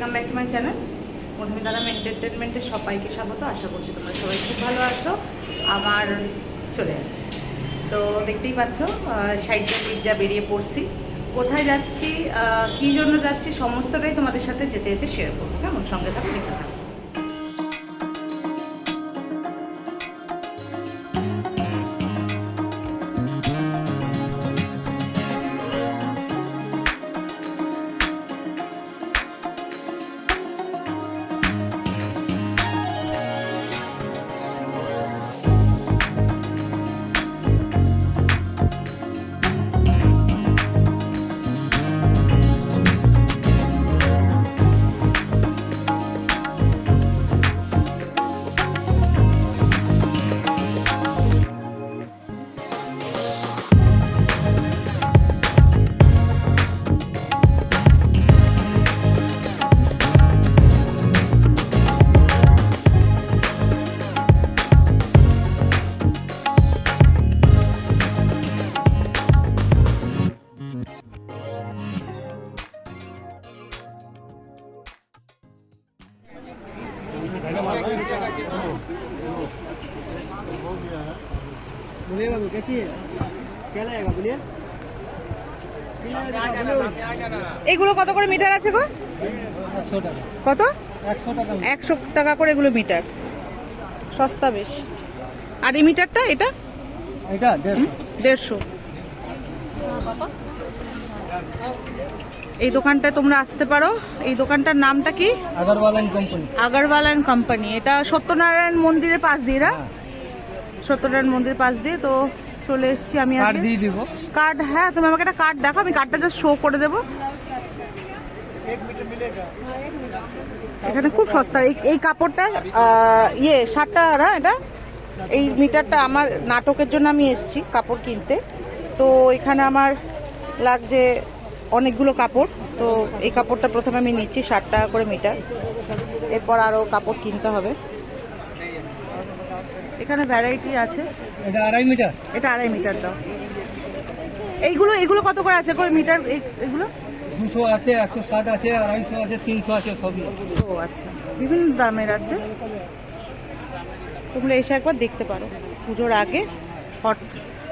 Welcome back to my channel. মধুমিতারাম এন্টারটেনমেন্টের সবাইকে স্বাগত। আশা করছি তোমরা সবাই খুব ভালো আছো। আমার চলে যাচ্ছে। তো দেখতেই পাচ্ছ সাইডটা পিজ্জা বেরিয়ে পড়ছি। কোথায় যাচ্ছি কী জন্য যাচ্ছি, সমস্তটাই তোমাদের সাথে যেতে যেতে শেয়ার করব। কেমন? সঙ্গে থাকো, দেখতে থাকো। बोलिए बाबू क्या चाहिए क्या लगेगा बोलिए এগুলো কত করে মিটার আছে গো একশো টাকা কত একশো টাকা একশো টাকা করে এগুলো মিটার সস্তা বেশ আর এই মিটারটা এটা এটা দেড়শো দেড়শো এই দোকানটায় তোমরা আসতে পারো এই দোকানটার নামটা কি Agarwala and company Agarwal and company এটা সত্যনারায়ণ মন্দিরের পাশ দিয়ে না সত্যনারায়ণ মন্দির পাশ দিয়ে তো চলে এসেছি আমি কার্ড আজকে। দিয়ে দিব। কার্ড হ্যাঁ তুমি আমাকে একটা কার্ড দেখো আমি কার্ডটা জাস্ট শো করে দেবো। এখানে খুব সস্তা। এই কাপড়টা ইয়ে ষাট টাকা না এটা? এই মিটারটা আমার নাটকের জন্য আমি এসেছি কাপড় কিনতে। তো এখানে আমার লাগছে অনেকগুলো কাপড়। তো এই কাপড়টা প্রথমে আমি নিচ্ছি ষাট টাকা করে মিটার এরপর আরও কাপড় কিনতে হবে। এখানে ভ্যারাইটি আছে। এটা আড়াই মিটার। এটা আড়াই মিটার দাও। এইগুলো এগুলো কত করে আছে? করে মিটার? এগুলো? দুশো আছে একশো ষাট আছে আড়াইশো আছে তিনশো আছে সবই ও আচ্ছা। বিভিন্ন দামের আছে। তোমরা এসে একবার দেখতে পারো। পুজোর আগে হট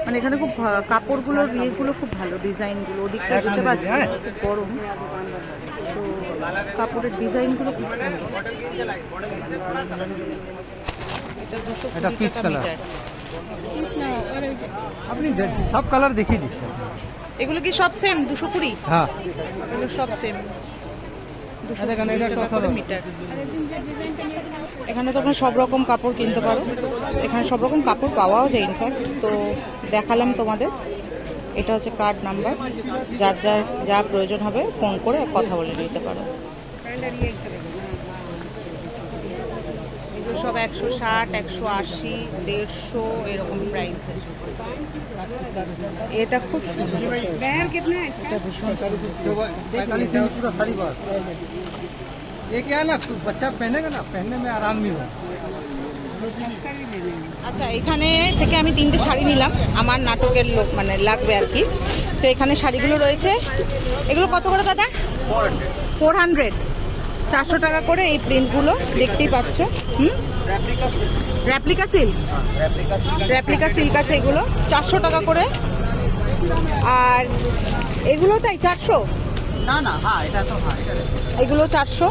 মানে এখানে খুব কাপড়গুলোর ইয়েগুলো খুব ভালো ডিজাইনগুলো। ওদিকটা যেতে পারছি খুব গরম। তো কাপড়ের ডিজাইনগুলো খুব সুন্দর। এটা color। মিটার আপনি সব কালার দেখিয়ে দিচ্ছেন। এগুলো কি সব সেম দুশো কুড়ি? হ্যাঁ। এগুলো সব সেম এখানে তোমরা সব রকম কাপড় কিনতে পারো। এখানে সব রকম কাপড় পাওয়াও যায় ইনফ্যাক্ট তো দেখালাম তোমাদের। এটা হচ্ছে কার্ড নাম্বার যার যার যা প্রয়োজন হবে ফোন করে কথা বলে নিতে পারো। সব একশো ষাট একশো আশি দেড়শো এরকম প্রাইসের এটা খুব সুন্দর এটা ভীষণ पैंतालीस इंच पूरा साड़ी बात ये क्या है ना बच्चा पहनेगा ना पहनने में आराम भी हो আচ্ছা এখানে থেকে আমি তিনটে শাড়ি নিলাম আমার নাটকের লোক মানে লাগবে আর কি তো এখানে শাড়িগুলো রয়েছে এগুলো কত করে দাদা ফোর হান্ড্রেড চারশো টাকা করে এই প্রিন্টগুলো দেখতেই পাচ্ছ হুম? র্যাপ্লিকা সিল্ক র্যাপ্লিকা সিল্ক আছে এগুলো চারশো টাকা করে। আর এগুলো তাই চারশো? না না হ্যাঁ এটা তো হ্যাঁ এগুলো চারশো।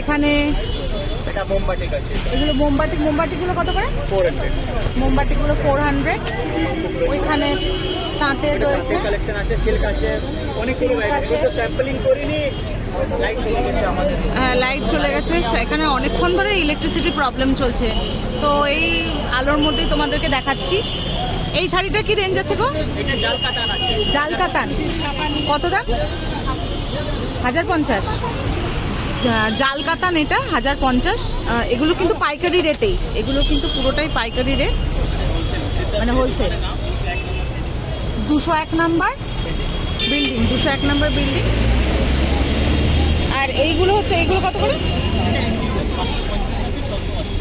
এখানে এটা মোমবাতি আছে এগুলো মোমবাতি মোমবাতিগুলো কত করে? ফোর হান্ড্রেড মোমবাতিগুলো ফোর হান্ড্রেড ওইখানে তাঁতের রয়েছে। কালেকশন আছে সিল্ক আছে অনেকগুলো স্যাম্পলিং করিনি লাইট চলে গেছে আমাদের। হ্যাঁ লাইট চলে গেছে। এখানে অনেকক্ষণ ধরে ইলেকট্রিসিটি প্রবলেম চলছে। তো এই আলোর মধ্যেই তোমাদেরকে দেখাচ্ছি। এই শাড়িটা কি রেঞ্জ আছে গো? এটা জাল কাতান আছে। জাল কাতান। কত দাম? হাজার পঞ্চাশ। জাল কাতান এটা, হাজার পঞ্চাশ। এগুলো কিন্তু পাইকারি রেটেই। এগুলো কিন্তু পুরোটাই পাইকারি রেট। মানে হোলসেল দুশো এক নাম্বার বিল্ডিং, দুশো এক নাম্বার বিল্ডিং। আর এইগুলো হচ্ছে, এইগুলো কত করে?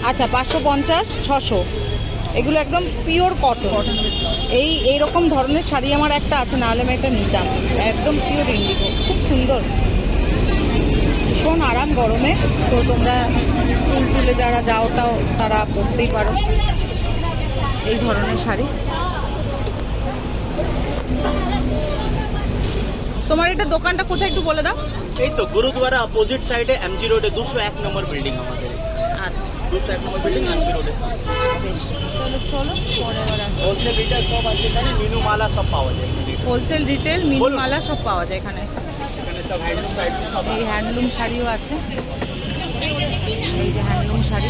আচ্ছা পাঁচশো পঞ্চাশ, ছশো। এগুলো একদম পিওর কটন এই, এইরকম ধরনের শাড়ি আমার একটা আছে, নাহলে আমি একটা নিতাম। একদম পিওর ইন্ডিগো খুব সুন্দর। ভীষণ আরাম গরমে। তো তোমরা স্কুল টুলে যারা যাও তাও তারা পরতেই পারো। এই ধরনের শাড়ি। তোমার এটা দোকানটা কোথায় একটু বলে দাও। এই তো গুরুদ্বারা অপোজিট সাইডে এমজি রোডে দুশো এক নম্বর বিল্ডিং আমাদের। আচ্ছা। দুশো এক নম্বর বিল্ডিং এমজি রোডে। হোলসেল রিটেল সব আছে এখানে মালা সব পাওয়া যায় হোলসেল রিটেল মিনি মালা সব পাওয়া যায় এখানে। এই হ্যান্ডলুম শাড়িও আছে। এই যে হ্যান্ডলুম শাড়ি।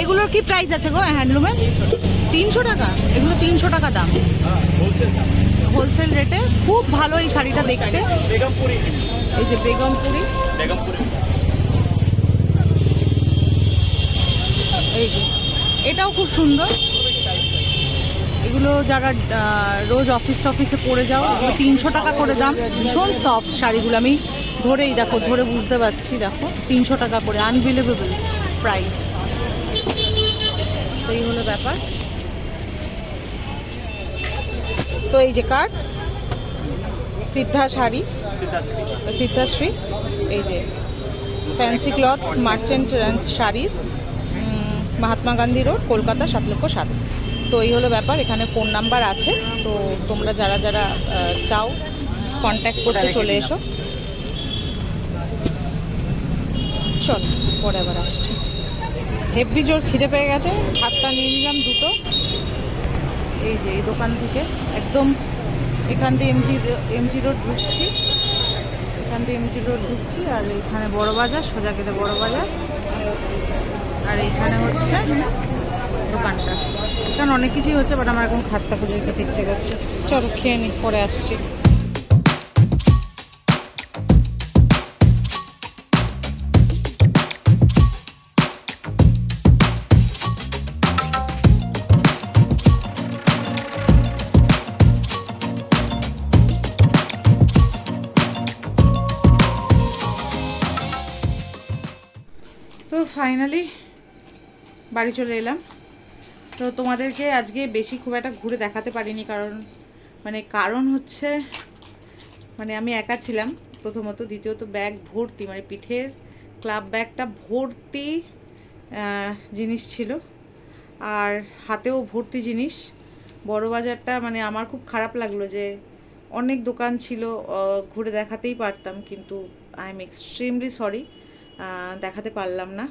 এগুলোর কি প্রাইস আছে গো হ্যান্ডলুমের তিনশো টাকা। এগুলো তিনশো টাকা দাম। হোলসেল রেটে খুব ভালো এই শাড়িটা দেখতে। এই যে বেগমপুরি। এই যে। এটাও খুব সুন্দর। এগুলো যারা রোজ অফিস টফিসে পরে যাও এগুলো তিনশো টাকা করে দাম। ভীষণ সফট শাড়িগুলো। আমি ধরেই দেখো ধরে বুঝতে পারছি দেখো তিনশো টাকা করে আনবিলিভেবল প্রাইস এই হলো ব্যাপার। তো এই যে কার্ড সিদ্ধা শাড়ি। সিদ্ধাশ্রী সিদ্ধাশ্রী এই যে fancy cloth merchant saris. Mahatma Gandhi road Kolkata সাত লক্ষ সাত। তো এই হলো ব্যাপার এখানে ফোন নাম্বার আছে তো তোমরা যারা যারা চাও কন্ট্যাক্ট করতে চলে এসো। চল পরে আবার আসছি। হেভি জোর খিদে পেয়ে গেছে ভাতটা নিয়ে নিলাম দুটো। এই যে এই দোকান থেকে একদম এখান দিয়ে এমজি এমজি রোড ঢুকছি। এখান দিয়ে এমজি রোড ঢুকছি আর এখানে বড় বাজার সোজা গেলে বড় বাজার। আর এইখানে হচ্ছে দোকানটা। কারণ অনেক কিছুই হচ্ছে বাট আমার এখন খাস্তা খুঁজে খেতে ইচ্ছে করছে। চলো খেয়ে নি, পরে আসছি। ফাইনালি বাড়ি চলে এলাম। তো তোমাদেরকে আজকে বেশি খুব একটা ঘুরে দেখাতে পারিনি কারণ মানে কারণ হচ্ছে মানে আমি একা ছিলাম প্রথমত, দ্বিতীয়ত ব্যাগ ভর্তি মানে পিঠের ক্লাব ব্যাগটা ভর্তি জিনিস ছিল। আর হাতেও ভর্তি জিনিস। বড় বাজারটা মানে আমার খুব খারাপ লাগল যে অনেক দোকান ছিল ঘুরে দেখাতেই পারতাম, কিন্তু আই এম এক্সট্রিমলি সরি দেখাতে পারলাম না।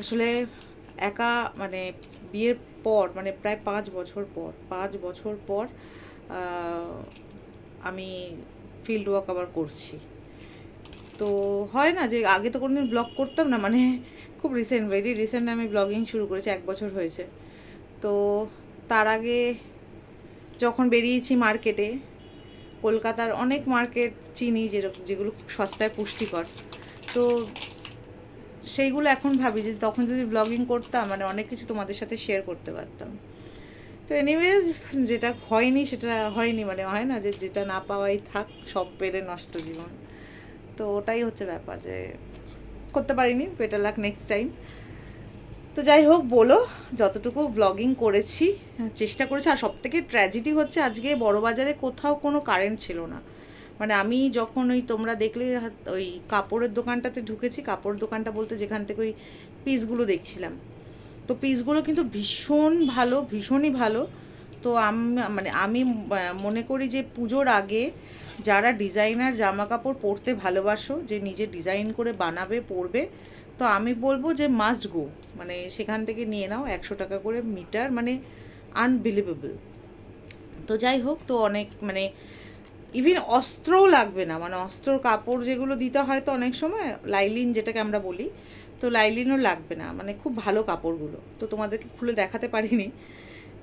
আসলে একা মানে বিয়ের পর মানে প্রায় পাঁচ বছর পর, পাঁচ বছর পর আমি ফিল্ড ওয়ার্ক আবার করছি। তো হয় না যে আগে তো কোনোদিন ব্লগ করতাম না মানে খুব রিসেন্ট ভেরি রিসেন্ট আমি ব্লগিং শুরু করেছি, এক বছর হয়েছে। তো তার আগে যখন বেরিয়েছি মার্কেটে কলকাতার অনেক মার্কেট চিনি যেরকম, যেগুলো সস্তায় পুষ্টিকর। তো সেইগুলো এখন ভাবি যে তখন যদি ব্লগিং করতাম মানে অনেক কিছু তোমাদের সাথে শেয়ার করতে পারতাম। তো এনিওয়েজ যেটা হয়নি সেটা হয়নি মানে হয় না যে যেটা না পাওয়াই থাক, সব পেরে নষ্ট জীবন। তো ওটাই হচ্ছে ব্যাপার যে করতে পারিনি বেটার লাক নেক্সট টাইম তো যাই হোক, বলো, যতটুকু ব্লগিং করেছি, চেষ্টা করেছি, আর সব থেকে ট্র্যাজেডি হচ্ছে আজকে বড় বাজারে কোথাও কোনো কারেন্ট ছিল না। মানে আমি যখন ওই তোমরা দেখলে ওই কাপড়ের দোকানটাতে ঢুকেছি, কাপড় দোকানটা বলতে যেখান থেকে ওই পিসগুলো দেখছিলাম। তো পিসগুলো কিন্তু ভীষণ ভালো, ভীষণই ভালো। তো আমি মানে আমি মনে করি যে পুজোর আগে যারা ডিজাইনার জামা কাপড় পরতে ভালোবাসো, যে নিজে ডিজাইন করে বানাবে, পরবে, তো আমি বলব যে মাস্ট গো মানে সেখান থেকে নিয়ে নাও, একশো টাকা করে মিটার মানে আনবিলিভেবল তো যাই হোক, তো অনেক মানে ইভিন অস্ত্রও লাগবে না মানে অস্ত্র, কাপড় যেগুলো দিতে হয় তো অনেক সময়, লাইলিন যেটাকে আমরা বলি, তো লাইলিনও লাগবে না মানে খুব ভালো কাপড়গুলো। তো তোমাদেরকে খুলে দেখাতে পারিনি।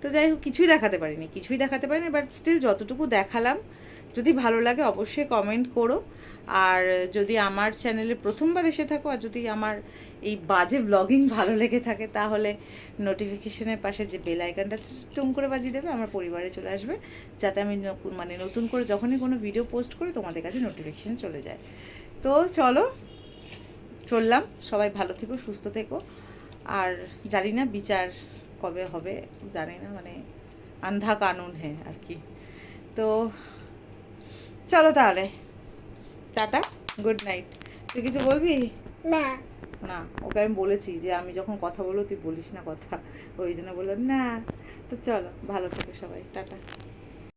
তো যাই হোক, কিছুই দেখাতে পারিনি, কিছুই দেখাতে পারিনি বাট স্টিল যতটুকু দেখালাম, যদি ভালো লাগে অবশ্যই কমেন্ট করো। আর যদি আমার চ্যানেলে প্রথমবার এসে থাকো আর যদি আমার এই বাজে ব্লগিং ভালো লেগে থাকে, তাহলে নোটিফিকেশনের পাশে যে বেল আইকনটা টুম করে বাজিয়ে দেবে, আমার পরিবারে চলে আসবে। যাতে আমি মানে নতুন করে যখনই কোনো ভিডিও পোস্ট করি, তোমাদের কাছে নোটিফিকেশন চলে যায়। তো চলো, চললাম। সবাই ভালো থেকো, সুস্থ থেকো। আর জানি না বিচার কবে হবে, জানি না মানে আন্ধা কানুন হ্যাঁ আর কি। তো চলো তাহলে। টাটা গুড নাইট তুই কিছু বলবি? না। না ওকে আমি বলেছি যে আমি যখন কথা বলব তুই বলিস না কথা। ওই জন্য বললাম না। তো চলো ভালো থাকে সবাই টাটা।